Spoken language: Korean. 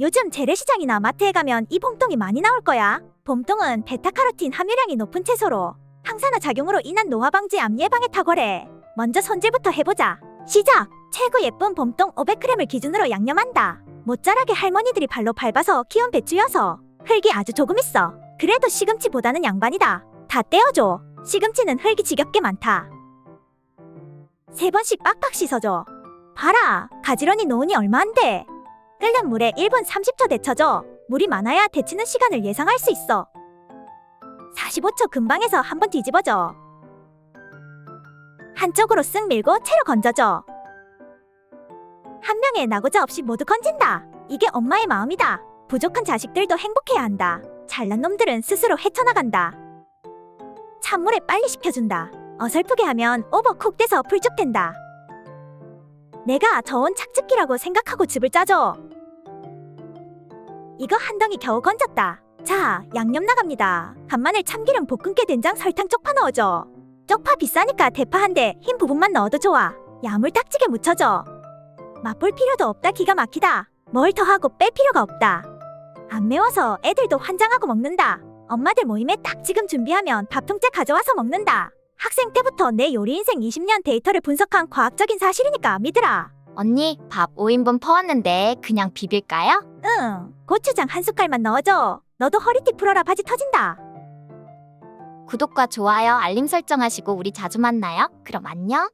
요즘 재래시장이나 마트에 가면 이 봄동이 많이 나올 거야. 봄동은 베타카로틴 함유량이 높은 채소로 항산화 작용으로 인한 노화 방지 암 예방에 탁월해. 먼저 손질부터 해보자. 시작! 최고 예쁜 봄동 500g을 기준으로 양념한다. 모짜라게 할머니들이 발로 밟아서 키운 배추여서 흙이 아주 조금 있어. 그래도 시금치보다는 양반이다. 다 떼어줘. 시금치는 흙이 지겹게 많다. 세 번씩 빡빡 씻어줘. 봐라, 가지런히 놓으니 얼마 안 돼. 끓는 물에 1분 30초 데쳐줘. 물이 많아야 데치는 시간을 예상할 수 있어. 45초 금방에서 한 번 뒤집어줘. 한쪽으로 쓱 밀고 채로 건져줘. 한 명의 나고자 없이 모두 건진다. 이게 엄마의 마음이다. 부족한 자식들도 행복해야 한다. 잘난 놈들은 스스로 헤쳐나간다. 찬물에 빨리 식혀준다. 어설프게 하면 오버쿡 돼서 불쭉된다. 내가 저온 착즙기라고 생각하고 즙을 짜줘. 이거 한 덩이 겨우 건졌다. 자, 양념 나갑니다. 간마늘, 참기름, 볶음깨, 된장, 설탕, 쪽파 넣어줘. 쪽파 비싸니까 대파 한 대, 흰 부분만 넣어도 좋아. 야물딱지게 묻혀줘. 맛볼 필요도 없다 기가 막히다. 뭘 더 하고 뺄 필요가 없다. 안 매워서 애들도 환장하고 먹는다. 엄마들 모임에 딱 지금 준비하면 밥 통째 가져와서 먹는다. 학생 때부터 내 요리 인생 20년 데이터를 분석한 과학적인 사실이니까 믿으라. 언니, 밥 5인분 퍼왔는데 그냥 비빌까요? 응, 고추장 한 숟갈만 넣어줘. 너도 허리띠 풀어라 바지 터진다. 구독과 좋아요, 알림 설정하시고 우리 자주 만나요. 그럼 안녕.